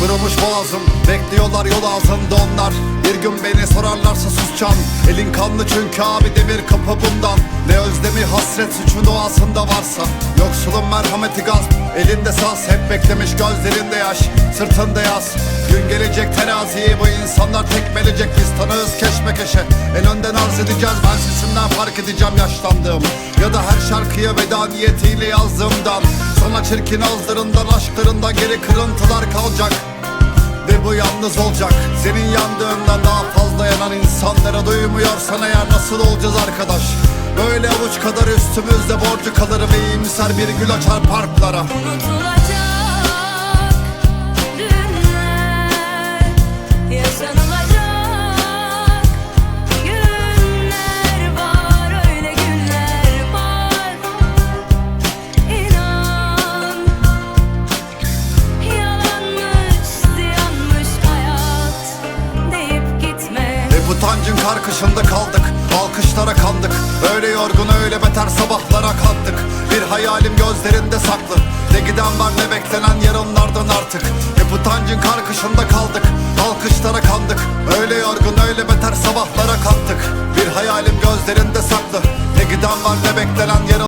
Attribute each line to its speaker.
Speaker 1: Kurumuş boğazım Bekliyorlar yol ağzında onlar. Bir gün beni sorarlarsa susacağım. Elin kanlı çünkü abi demir kapı bundan. Ne özlemi hasret suçun doğasında varsa. Yoksulun merhameti gasp Elinde saz. Hep beklemiş gözlerinde yaş Sırtında yaz Gün gelecek teraziyi bu insanlar tekmelecek. Biz tanığız keşmekeşe. Edeceğiz sesimden fark edeceğim yaşlandığım Ya da her şarkıya veda niyetiyle yazdığımdan. Sana çirkin ağızlarından aşklarından geri kırıntılar kalacak. Ve bu yalnız olacak. Senin yandığından daha fazla yanan insanlara duymuyorsan eğer nasıl olacağız arkadaş? Böyle avuç kadar üstümüzde borcu kalır ve iyimser bir gül açar parklara.
Speaker 2: Unutulacak
Speaker 1: Hep utancın karkışında kaldık Alkışlara kandık. Öyle yorgun öyle beter sabahlara kalktık Bir hayalim gözlerinde saklı. Ne giden var ne beklenen yarınlardan artık. Hep utancın karkışında kaldık Alkışlara kandık. Öyle yorgun öyle beter sabahlara kalktık Bir hayalim gözlerinde saklı. Ne giden var ne beklenen yarın